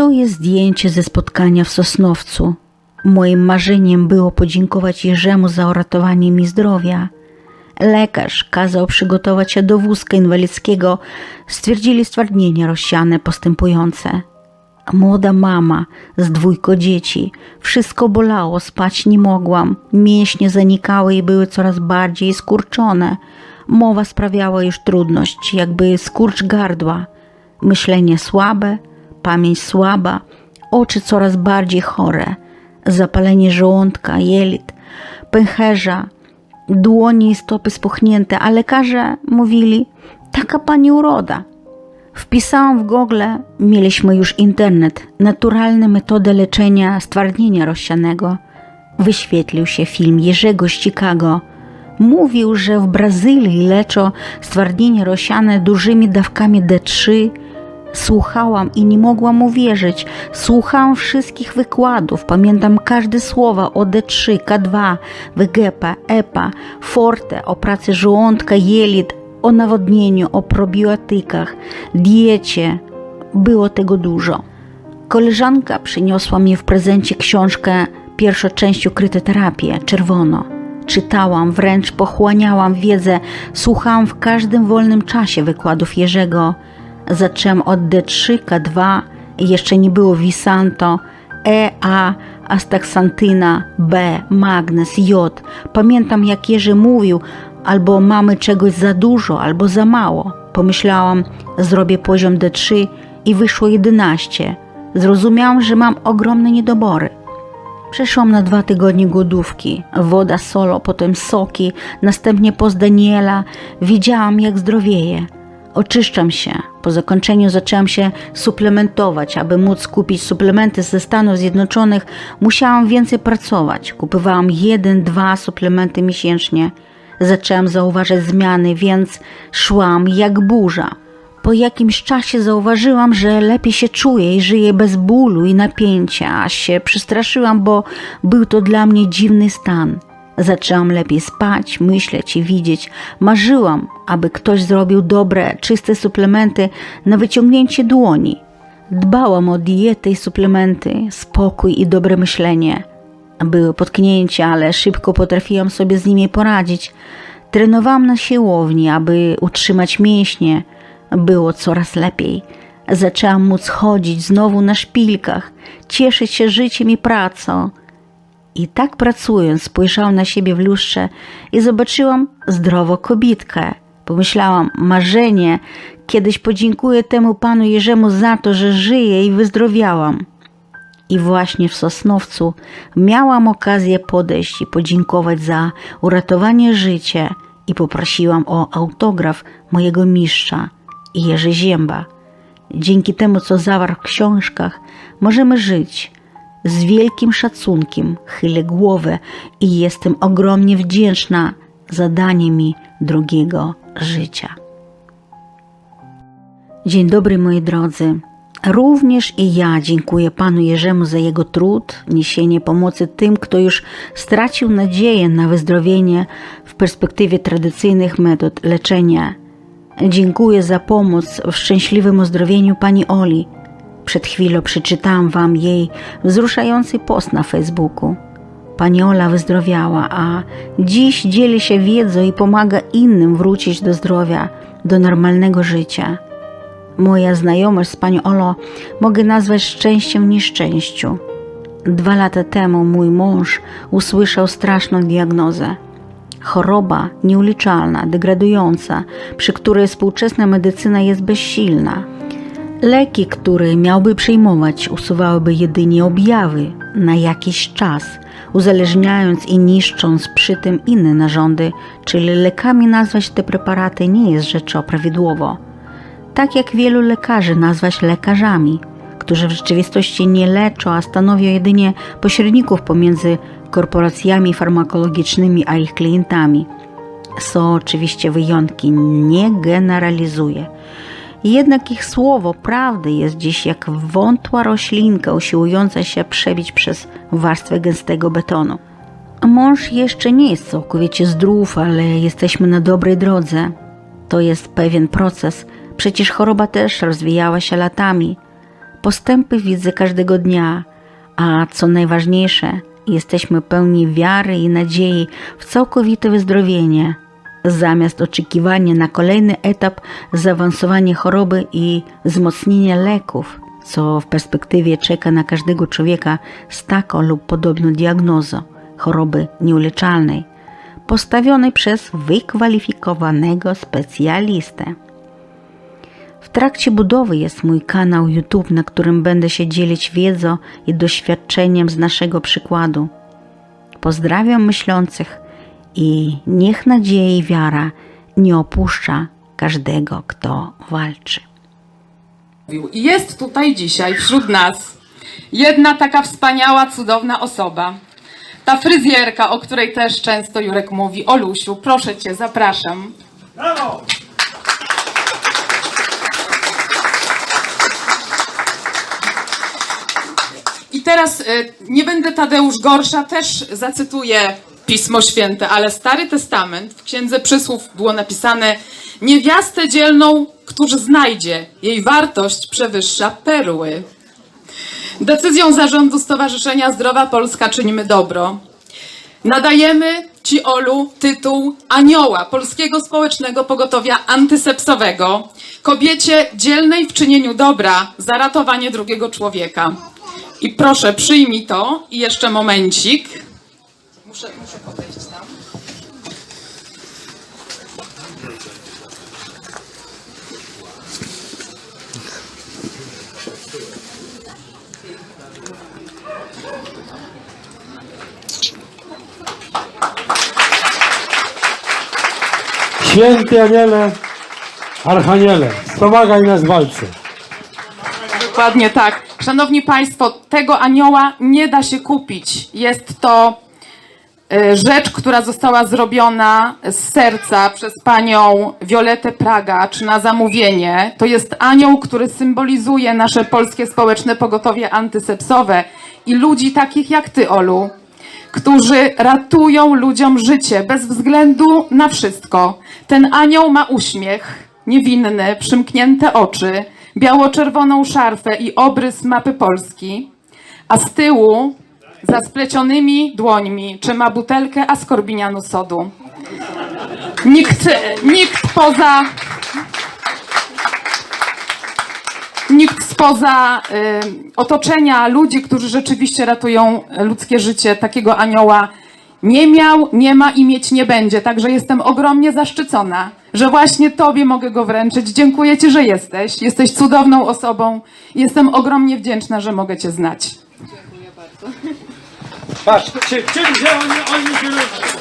To jest zdjęcie ze spotkania w Sosnowcu. Moim marzeniem było podziękować Jerzemu za uratowanie mi zdrowia. Lekarz kazał przygotować się do wózka inwalidzkiego. Stwierdzili stwardnienie rozsiane postępujące. Młoda mama z dwójko dzieci. Wszystko bolało, spać nie mogłam. Mięśnie zanikały i były coraz bardziej skurczone. Mowa sprawiała już trudność, jakby skurcz gardła. Myślenie słabe, pamięć słaba, oczy coraz bardziej chore. Zapalenie żołądka, jelit, pęcherza, dłonie i stopy spuchnięte, a lekarze mówili, taka pani uroda. Wpisałam w Google, mieliśmy już internet, naturalne metody leczenia stwardnienia rozsianego. Wyświetlił się film Jerzego z Chicago. Mówił, że w Brazylii leczą stwardnienie rozsiane dużymi dawkami D3. Słuchałam i nie mogłam uwierzyć. Słuchałam wszystkich wykładów, pamiętam każde słowo o D3, K2, WGP, EPA, Forte, o pracy żołądka, jelit, o nawodnieniu, o probiotykach, diecie. Było tego dużo. Koleżanka przyniosła mi w prezencie książkę pierwszą część ukryte terapie, czerwono. Czytałam, wręcz pochłaniałam wiedzę, słuchałam w każdym wolnym czasie wykładów Jerzego. Zaczęłam od D3, K2, jeszcze nie było Visanto, E, A, Astaxantyna, B, magnez, J. Pamiętam jak Jerzy mówił, albo mamy czegoś za dużo, albo za mało. Pomyślałam, zrobię poziom D3 i wyszło 11. Zrozumiałam, że mam ogromne niedobory. Przeszłam na dwa tygodnie głodówki, woda solo, potem soki, następnie post Daniela. Widziałam, jak zdrowieję. Oczyszczam się. Po zakończeniu zaczęłam się suplementować. Aby móc kupić suplementy ze Stanów Zjednoczonych, musiałam więcej pracować. Kupowałam jeden, dwa suplementy miesięcznie. Zaczęłam zauważać zmiany, więc szłam jak burza. Po jakimś czasie zauważyłam, że lepiej się czuję i żyję bez bólu i napięcia, aż się przestraszyłam, bo był to dla mnie dziwny stan. Zaczęłam lepiej spać, myśleć i widzieć. Marzyłam, aby ktoś zrobił dobre, czyste suplementy na wyciągnięcie dłoni. Dbałam o dietę i suplementy, spokój i dobre myślenie. Były potknięcia, ale szybko potrafiłam sobie z nimi poradzić. Trenowałam na siłowni, aby utrzymać mięśnie. Było coraz lepiej. Zaczęłam móc chodzić znowu na szpilkach, cieszyć się życiem i pracą. I tak pracując, spojrzałam na siebie w lustrze i zobaczyłam zdrowo kobitkę. Pomyślałam, marzenie, kiedyś podziękuję temu panu Jerzemu za to, że żyję i wyzdrowiałam. I właśnie w Sosnowcu miałam okazję podejść i podziękować za uratowanie życia i poprosiłam o autograf mojego mistrza Jerzy Zięba. Dzięki temu, co zawarł w książkach, możemy żyć. Z wielkim szacunkiem chylę głowę i jestem ogromnie wdzięczna za danie mi drugiego życia. Dzień dobry, moi drodzy. Również i ja dziękuję Panu Jerzemu za jego trud, niesienie pomocy tym, kto już stracił nadzieję na wyzdrowienie w perspektywie tradycyjnych metod leczenia. Dziękuję za pomoc w szczęśliwym uzdrowieniu Pani Oli. Przed chwilą przeczytałam Wam jej wzruszający post na Facebooku. Pani Ola wyzdrowiała, a dziś dzieli się wiedzą i pomaga innym wrócić do zdrowia, do normalnego życia. Moja znajomość z panią Olo mogę nazwać szczęściem nieszczęściu. Dwa lata temu mój mąż usłyszał straszną diagnozę. Choroba nieuliczalna, degradująca, przy której współczesna medycyna jest bezsilna. Leki, które miałby przyjmować, usuwałyby jedynie objawy na jakiś czas, uzależniając i niszcząc przy tym inne narządy, czyli lekami nazwać te preparaty nie jest rzeczą prawidłowo tak jak wielu lekarzy nazwać lekarzami, którzy w rzeczywistości nie leczą, a stanowią jedynie pośredników pomiędzy korporacjami farmakologicznymi a ich klientami. Są oczywiście wyjątki, nie generalizuję. Jednak ich słowo prawdy jest dziś jak wątła roślinka usiłująca się przebić przez warstwę gęstego betonu. Mąż jeszcze nie jest całkowicie zdrów, ale jesteśmy na dobrej drodze. To jest pewien proces – Przecież choroba też rozwijała się latami. Postępy widzę każdego dnia, a co najważniejsze, jesteśmy pełni wiary i nadziei w całkowite wyzdrowienie, zamiast oczekiwania na kolejny etap zaawansowania choroby i wzmocnienia leków, co w perspektywie czeka na każdego człowieka z taką lub podobną diagnozą choroby nieuleczalnej, postawionej przez wykwalifikowanego specjalistę. W trakcie budowy jest mój kanał YouTube, na którym będę się dzielić wiedzą i doświadczeniem z naszego przykładu. Pozdrawiam myślących i niech nadzieja i wiara nie opuszcza każdego, kto walczy. Jest tutaj dzisiaj wśród nas jedna taka wspaniała, cudowna osoba. Ta fryzjerka, o której też często Jurek mówi, Olusiu, proszę cię, zapraszam. Brawo! I teraz y, nie będę Tadeusz Gorsza, też zacytuję Pismo Święte, ale Stary Testament, w Księdze Przysłów było napisane Niewiastę dzielną, któż znajdzie, jej wartość przewyższa perły. Decyzją zarządu Stowarzyszenia Zdrowa Polska Czynimy Dobro nadajemy Ci, Olu, tytuł Anioła Polskiego Społecznego Pogotowia Antysepsowego, kobiecie dzielnej w czynieniu dobra za ratowanie drugiego człowieka. I proszę, przyjmij to i jeszcze momencik. Muszę, muszę podejść tam. Święty Aniele, Archaniele, wspomagaj nas w walce. Dokładnie tak. Szanowni Państwo, tego anioła nie da się kupić. Jest to rzecz, która została zrobiona z serca przez panią Violetę Pragacz na zamówienie. To jest anioł, który symbolizuje nasze polskie społeczne pogotowie antysepsowe i ludzi takich jak ty, Olu, którzy ratują ludziom życie bez względu na wszystko. Ten anioł ma uśmiech, niewinny, przymknięte oczy, biało-czerwoną szarfę i obrys mapy Polski, a z tyłu, za splecionymi dłońmi, trzyma butelkę askorbinianu sodu. Nikt, nikt poza nikt spoza y, otoczenia ludzi, którzy rzeczywiście ratują ludzkie życie, takiego anioła nie miał, nie ma i mieć nie będzie. Także jestem ogromnie zaszczycona, że właśnie Tobie mogę go wręczyć. Dziękuję Ci, że jesteś. Jesteś cudowną osobą. Jestem ogromnie wdzięczna, że mogę Cię znać. Patrz, czy, czym się oni, oni się różnią?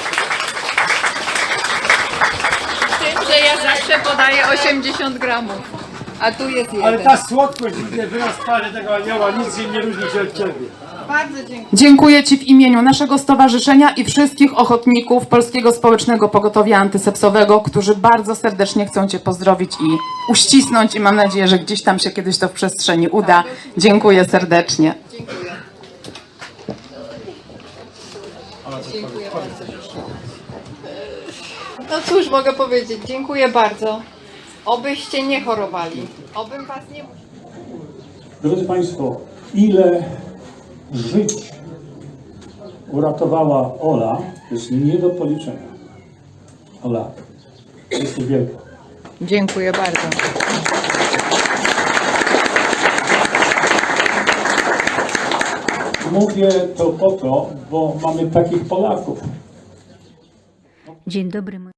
tym, że ja zawsze podaję 80 gramów, a tu jest jeden. Ale ta słodkość, widzę wyraz twarzy tego anioła, nic się nie różni się od ciebie. Bardzo dziękuję. Dziękuję Ci w imieniu naszego stowarzyszenia i wszystkich ochotników Polskiego Społecznego Pogotowia Antysepsowego, którzy bardzo serdecznie chcą Cię pozdrowić i uścisnąć i mam nadzieję, że gdzieś tam się kiedyś to w przestrzeni uda. Dziękuję serdecznie. Dziękuję. Bardzo. No cóż mogę powiedzieć, dziękuję bardzo. Obyście nie chorowali. Obym was nie Drodzy Państwo, ile żyć uratowała Ola, jest nie do policzenia. Ola, jesteś wielka. Dziękuję bardzo. Mówię to po to, bo mamy takich Polaków. Dzień dobry.